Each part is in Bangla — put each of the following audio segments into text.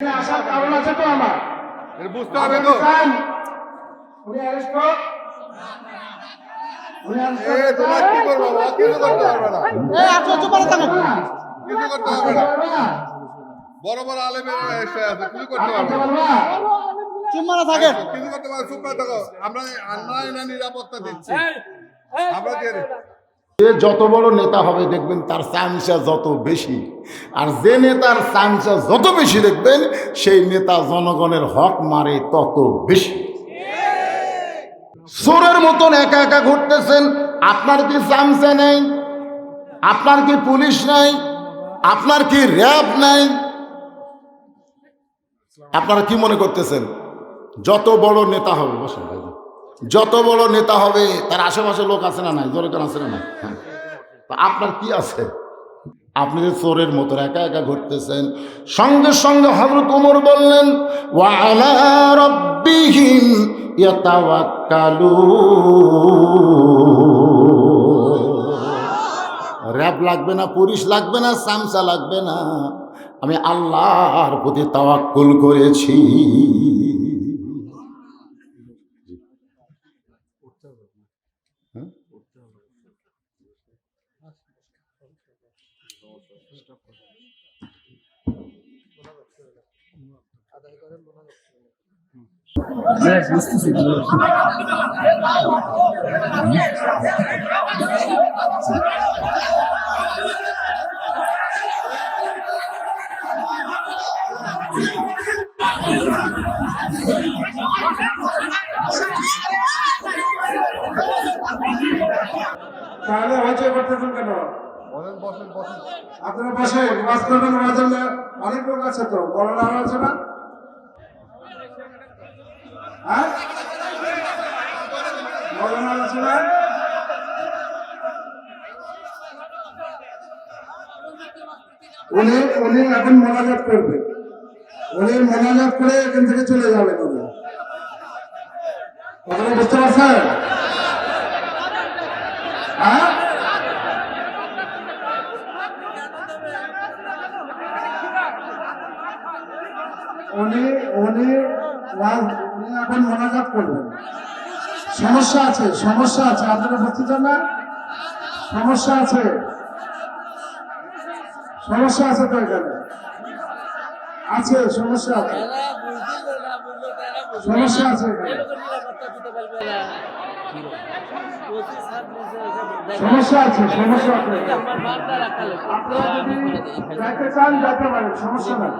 এখানে আসার কারণ আছে তো আমার। বুঝতে হবে তো। উনি অ্যারেস্ট হোক। উনি arrest এ করতে তোমার কি করব? কিছু করতে পারবে না। কিছু করতে পারবে না। বড় বড় আলেমের এসে আছে কিছু করতে পারবে না। পারবা? থাকে কিছু করতে পারবে চুপ করে থাকো। আমরা নিরাপত্তা দিচ্ছি। আমরা দিচ্ছি। যে যত বড় নেতা হবে, দেখবেন তার চামচা যত বেশি। আর যে নেতার চামচা যত বেশি, দেখবেন সেই নেতা জনগণের হক মারে তত বেশি। চোরের মতন একা একা ঘুরতেছেন, আপনার কি চামচা নেই? আপনার কি পুলিশ নাই? আপনার কি র্যাব নাই? আপনারা কি মনে করতেছেন? যত বড় নেতা হবে ভাই। যত বড় নেতা হবে, তার আশেপাশে লোক আছে না নাই? জোরে আছে না হ্যাঁ। আপনার কি আছে? আপনি যে চোরের মতো একা একা ঘুরতেছেন, সঙ্গে সঙ্গে হজরত উমর বললেন ওয়ালা ইয়াতাওয়াক্কালুন। র্যাব লাগবে না পুলিশ লাগবে না সামসা লাগবে না। আমি আল্লাহর প্রতি তাওয়াক্কুল করেছি। তাহলে হইচই করতেছেন কেন? বসেন বসেন বসেন আপনারা পাশে ওয়াজ করবেন ওয়াজ হলে অনেক লোক আছে তো, বড় না আছে না? হ্যাঁ? বড় না আছে উনি উনি এখন মোনাজাত করবে। উনি মোনাজাত করে এখান থেকে চলে যাবেন উনি কথাটা বুঝতে পারছেন? হ্যাঁ? উনি উনি এখন মোনাজাত করবেন। সমস্যা আছে সমস্যা আছে, আপনারা বুঝতেছেন না? সমস্যা আছে। সমস্যা আছে তো এখানে? আছে, সমস্যা আছে। সমস্যা আছে সমস্যা আছে সমস্যা আছে। আপনারা যদি যাইতে চান, যাইতে পারেন, সমস্যা নাই।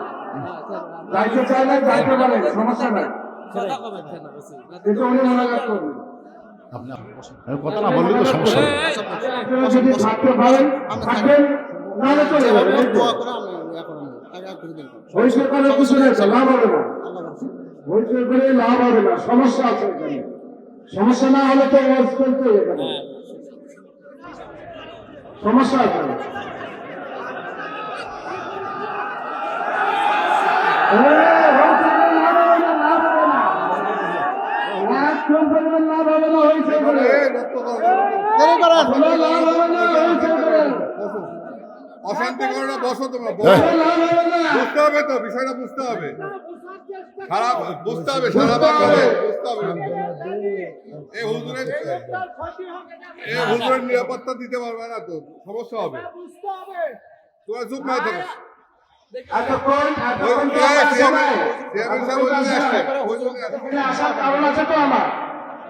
যাইতে চাইলে যাইতে পারেন সমস্যা নাই। কিন্তু উনি মোনাজাত করবেন। কথা না বললে তো সমস্যা যদি থাকতে পারেন থাকবেন নাহলে চলে যাবেন এই করার কিছু নেই লাভ হবে না। হইচই করে লাভ হবে না সমস্যা আছে এখানে। সমস্যা না হলে তো এখানে সমস্যা আছে এ, হইচই করে লাভ হবে না, লাভ হবে না। ওয়াজ কোন পরিমাণ লাভ হবে না হইচই করে এ, রক্ত করো, দেরি করেন অশান্তি করো না বসো তোমরা বুঝতে হবে তো বিষয়টা বুঝতে হবে। সারা বুঝতে হবে সারা বাংলাদেশ বুঝতে হবে। এই হুজুরের এই হুজুরের নিরাপত্তা দিতে পারবে না তো সমস্যা হবে। তোমরা চুপ না থাকো।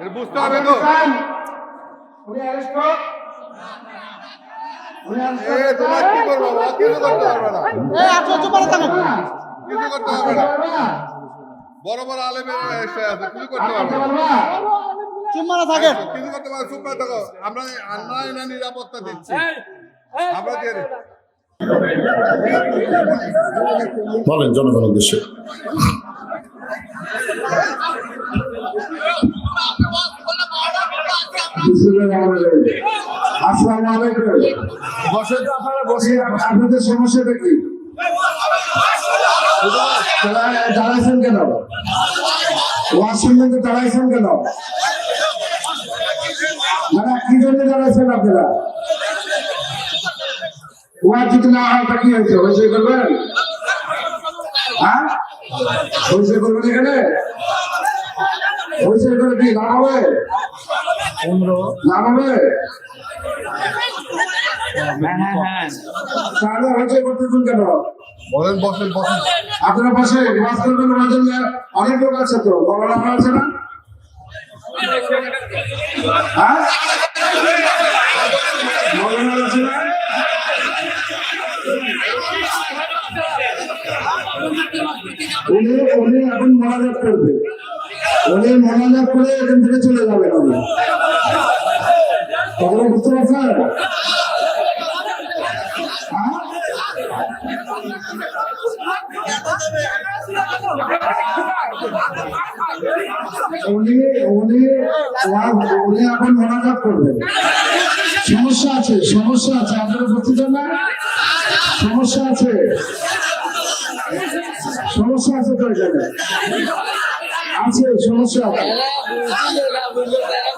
বুঝতে হবে তো। উনি অ্যারেস্ট হোক তোমার কি করব? কিছু করতে পারবে না। এ আছো কিছু করতে পারবে না। বড় বড় আলেমের এসে আছে কিছু করতে পারবে করতে না পারবা? থাকে। কিছু করতে পারবে চুপ থাকো। আমরা নিরাপত্তা দিচ্ছি। আমরা দিয়ে বলেন জনগণের উদ্দেশ্যে। আসসালামু আলাইকুম। বসে তো আপনারা বসে আপনাদের সমস্যাটা কি? দাঁড়া- দাঁড়াইছেন কেন? ওয়াশরুমে তো দাঁড়াইছেন কেন? মানে কি জন্য দাঁড়াইছেন আপনারা? ওয়াজ যদি না হয় তা কি হয়েছে? হয়েছে করবেন? হ্যাঁ? পরিচয় করবেন এখানে? পরিচয় করে কি লাভ হবে? কেন? বলেন বসেন বসেন। আপনার পাশে নিবাস করবেন ওনার জন্য অনেক লোক আছে তো। আছে না? হ্যাঁ? মৌলানা আছে না? উনি উনি এখন মোনাজাত করবে। উনি মোনাজাত করে এখান থেকে চলে যাবেন উনি কথাটা বুঝতে পারছেন হ্যাঁ? উনি উনি সমস্যা আছে সমস্যা আছে। আপনারা না? সমস্যা আছে। সমস্যা আছে তো আছে, সমস্যা।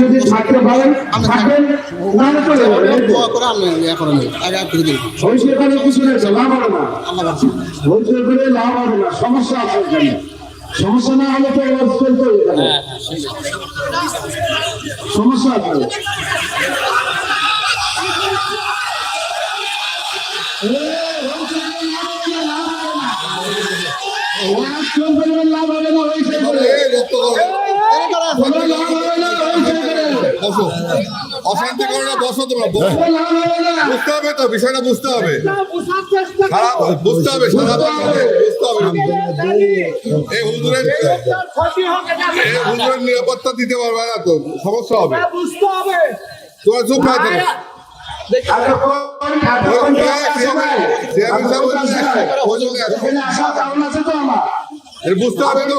যদি থাকতে পারেন থাকেন নাহলে চলে যাবেন এই তো। দোয়া করে আমি করে নেই। আগে আগে করে দিন হইচই কিছু নেই লাভ হবে না। আল্লাহ করে লাভ হবে না সমস্যা আছে সমস্যা না হলে তো চলতে হবে। সমস্যা আছে। লাভ হবে না। লাভ হবে না, বসো। অশান্তি করো না বসো তোমরা। বুঝতে হবে তো বিষয়টা বুঝতে হবে। খারাপ বুঝতে হবে সারা বাংলাদেশ বুঝতে হবে এই হুজুরের এই হুজুরের নিরাপত্তা দিতে পারবে না তো সমস্যা হবে। তোমার চুপ খাই থাকে। বুঝতে হবে তো।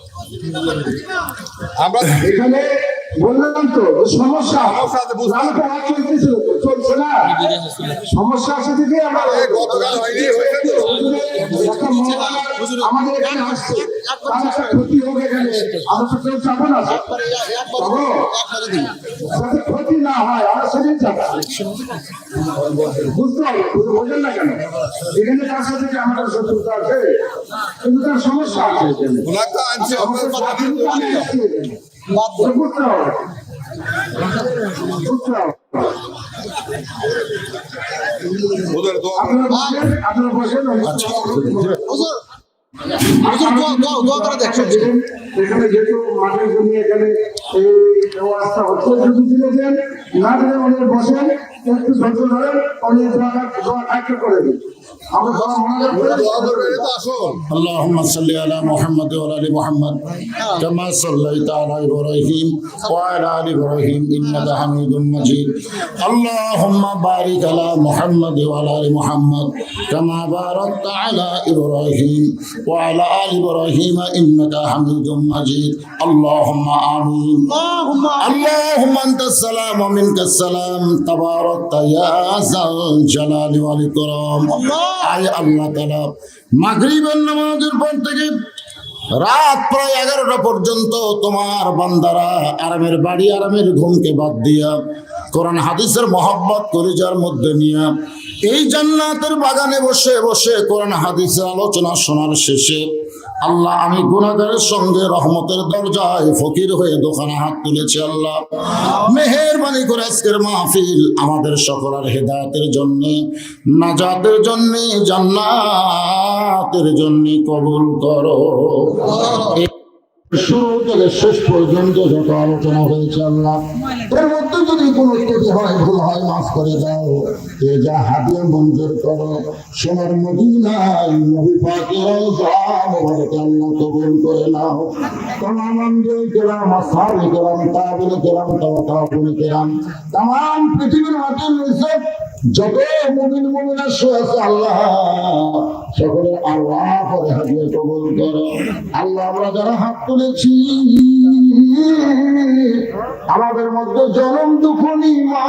আমরা এখানে বললাম তো সমস্যা সমস্যা আছে, চলছে না? সমস্যা দিদি আমরা গতকাল হয়নি আমাদের এখানে আসছে। তার একটা ক্ষতি হোক এখানে। আমরা তো কেউ চাবো না একবারে একবারে চাবো? একবারে দিন। যাতে ক্ষতি না হয় আমরা সেদিন চাবো। বুঝতে হবে বোঝেন না কেন? এখানে তার সাথে কি আমাদের শত্রুতা আছে? কিন্তু তার সমস্যা আছে এখানে। এখানে। ওদের যেহেতু মাঠের জমি এখানে এই ব্যবস্থা হচ্ছে যদি দিলে দেন না দিলে উনি বসেন একটু ধৈর্য ধরেন উনি দোয়া দোয়া করে দিন। اللهم صل على محمد وعلى ال محمد كما صليت على ابراهيم وعلى ال ابراهيم انك حميد مجيد اللهم بارك على محمد وعلى ال محمد كما باركت على ابراهيم وعلى ال ابراهيم انك حميد مجيد اللهم امين اللهم انت السلام ومنك السلام تباركت يا ذا الجلال والاكرام আয় আল্লাহ মাগরিবের নামাজের পর থেকে রাত প্রায় এগারোটা পর্যন্ত তোমার বান্দারা আরামের বাড়ি, আরামের ঘুমকে বাদ দিয়া কোরআন, হাদিসের মহব্বত করিজার মধ্যে নিয়ে এই জান্নাতের বাগানে বসে বসে কোরআন, হাদিসের আলোচনা শোনার শেষে আল্লাহ, আমি গুণাগারের সঙ্গে রহমতের দরজায় ফকির হয়ে দোকানে হাত তুলেছি আল্লাহ। মেহেরবানি করে আজকের মাহফিল আমাদের সকলের হেদায়তের জন্য, নাজাতের জন্য, জান্নাতের জন্য কবুল করো। শুরু থেকে শেষ পর্যন্ত যত আলোচনা হয়েছে আল্লাহ যদি কোনো ত্রুটি হয় ভুল হয় মাফ করে দাও এ যা হাদিয়া মঞ্জুর করো সোনার মদিনায় নবী পাকের মোবারকে আল্লাহ কবুল করে নাও তমাম আম্বিয়ায়ে কেরাম আসহাবে কেরাম তাবিঈনে কেরাম তাওয়াতাবুনে কেরাম तमाम পৃথিবীর মাটির নিচে যত মুমিন মুমিনা আছে আল্লাহ সকলের আল্লাহ করে হাদিয়া কবুল করো। আল্লাহ আমরা যারা হাত তুলেছি আমাদের মধ্যে জনম দুঃখনি মা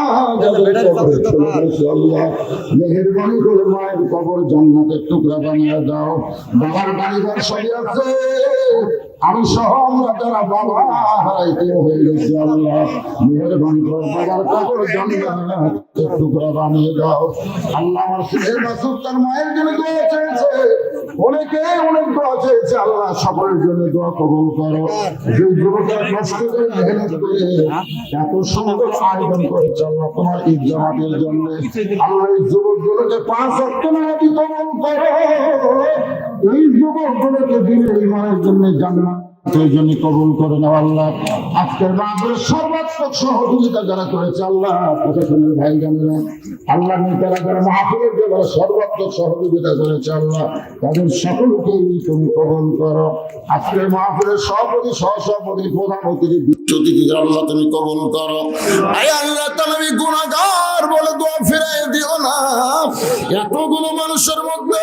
মেহেরবানি করে মায়ের কবর জান্নাতের টুকরা বানিয়ে দাও। বাবার বাড়ি ঘর সবই আছে আমি সহ আমরা যারা বাবা হারাইতে হয়ে গেছি আল্লাহ, মেহেরবানি করে বাবার কবর জান্নাতের টুকরা বানিয়ে দাও। আল্লাহ আমার মায়ের জন্য অনেকে অনেক দোয়া চেয়েছে আল্লাহ সকলের জন্য দোয়া কবল করো। যে যুবকেরা কষ্ট করে মেহনত করে এত সুন্দর আয়োজন করেছে আল্লাহ তোমার ঈদ জামাতের জন্য। আল্লাহ এই যুবকগুলোকে পাঁচ অর্থনীতি কবল করো। এই যুবকগুলোকে দিনের ইমানের জন্য জান্নাত জন্য কবুল করে নাও আল্লাহ। আজকের মাহফিলের সর্বাত্মক সহযোগিতা যারা করেছে, আল্লাহ প্রশাসনের ভাই জানেরা আল্লাহ নেতারা যারা মাহফিলের ব্যাপারে সর্বাত্মক সহযোগিতা করেছে, আল্লাহ তাদের সকলকেই তুমি কবুল করো। আজকের মাহফিলের সভাপতি, সহসভাপতি, প্রধান অতিথি বিশ্বতিথি আল্লাহ তুমি কবুল করো। আয় আল্লাহ তুমি গুণাগার বলে দোয়া ফিরাই দিও না। এতগুলো মানুষের মধ্যে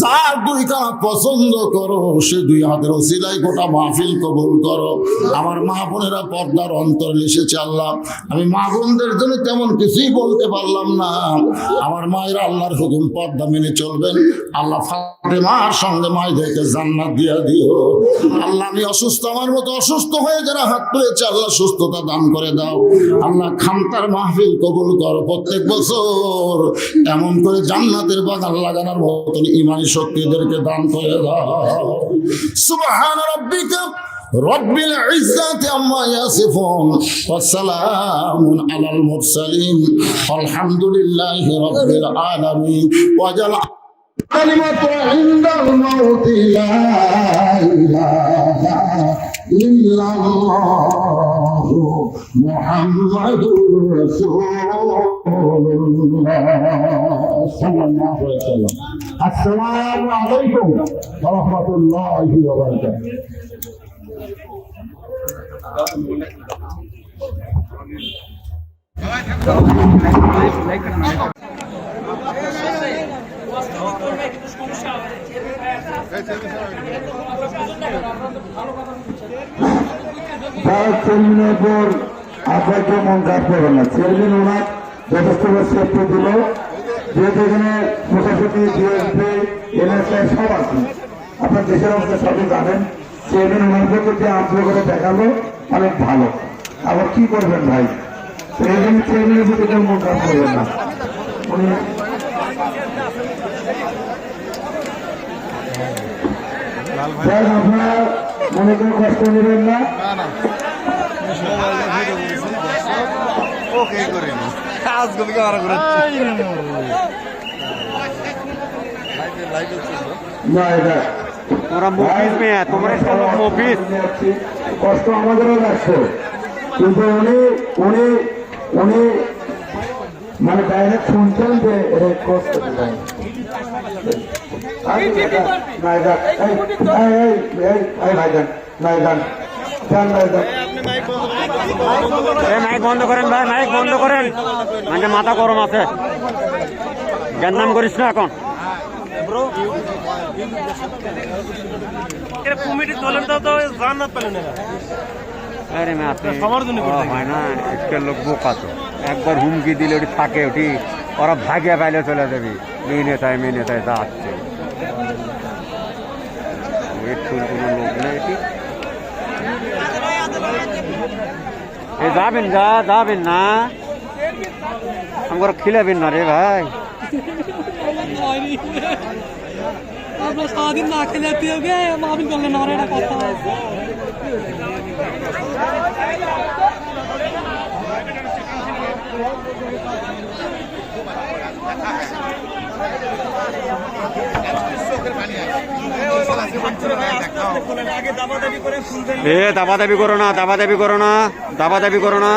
যার দুই কানা পছন্দ করো, সে দুই হাতের ওসিলাই গোটা মাহফিল কবুল করো। আমার মা বোনেরা পর্দার অন্তর এসেছে আল্লাহ। আমি মা বোনদের জন্য তেমন কিছুই বলতে পারলাম না। আমার মায়েরা আল্লাহর হুকুম পর্দা মেনে চলবেন। আল্লাহ ফাতেমার সঙ্গে মায়েদেরকে জান্নাত দিয়া দিও। আল্লাহ, আমি অসুস্থ, আমার মতো অসুস্থ হয়ে যারা হাত তুলেছে আল্লাহ সুস্থতা দান করে দাও। আল্লাহ খামতার মাহফিল কবুল করো প্রত্যেক বছর এমন করে জান্নাতের বাগান লাগানোর মতন ইমানি শক্তিদেরকে দান করে দাও সুবহান রাব্বিকা رب العزة عما يصفون والسلام على المرسلين والحمد لله رب العالمين وجل كلمة عند الموت لا إله إلا الله محمد رسول الله صلى الله عليه وسلم السلام عليكم ورحمة الله وبركاته তার চেয়ারম্যানের উপর আপনাকে মন খারাপ করবেন না। চেয়ারম্যান ওনার যথেষ্ট সেফটি দিল যেহেতু এখানে প্রশাসনী ডিএসপি এনএসআই সব আছে। আপনার দেশের অবস্থা সবই জানেন। চেয়ারম্যান ওনার প্রতি আন্তরিকতা দেখাল অনেক ভালো। আবার কি করবেন ভাই? জন্য চেয়ারম্যানের প্রতি কেউ মন খারাপ করবেন না। উনি আপনারা মনে করে কষ্ট নেবেন না। না। এটা তোমরা মফিস মেয়ে তোমরা সব মফিস কষ্ট আমাদেরও লাগছে। কিন্তু উনি উনি উনি মানে ডাইরেক্ট শুনছেন যে কষ্ট দেয় মাইক বন্ধ করেন ভাই মাইক বন্ধ করেন। মানে মাথা গরম আছে। জ্ঞান নাম করিস না এখন। আরে না একটা লোক বোকা তো। একবার হুমকি দিলে ওটি থাকে ওটি ওরা ভাগিয়া পাইলে চলে যাবি। মেনে তাই মেনে তাই একটু কোনো লোক এটি এ যাবেন যা যাবেন না আমার খিলাবেন না রে ভাই আপনার সারাদিন না খেলে পিওগে মাহবিল করলেন আমার একটা কথা চোখের পানি আছে এ দাবা দাবি করো না দাবা দাবি করো না দাবা দাবি করো না।